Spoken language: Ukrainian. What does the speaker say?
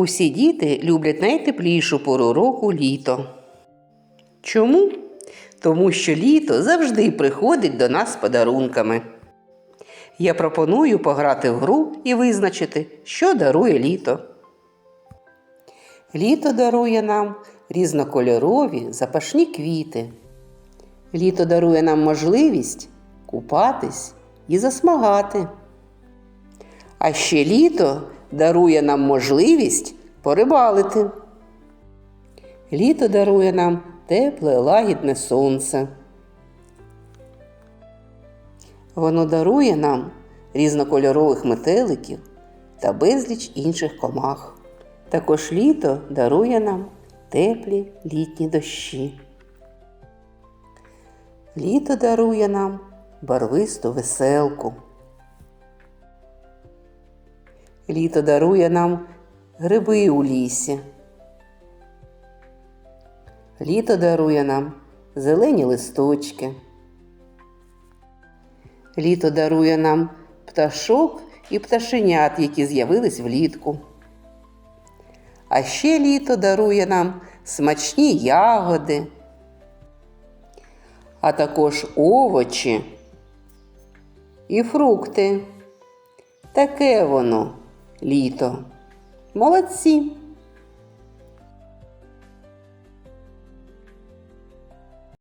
Усі діти люблять найтеплішу пору року літо. Чому? Тому що літо завжди приходить до нас подарунками. Я пропоную пограти в гру і визначити, що дарує літо. Літо дарує нам різнокольорові запашні квіти. Літо дарує нам можливість купатись і засмагати. А ще літо дарує нам можливість порибалити. Літо дарує нам тепле, лагідне сонце. Воно дарує нам різнокольорових метеликів та безліч інших комах. Також літо дарує нам теплі літні дощі. Літо дарує нам барвисту веселку. Літо дарує нам гриби у лісі. Літо дарує нам зелені листочки. Літо дарує нам пташок і пташенят, які з'явились влітку. А ще літо дарує нам смачні ягоди, а також овочі і фрукти. Таке воно літо. Молодці!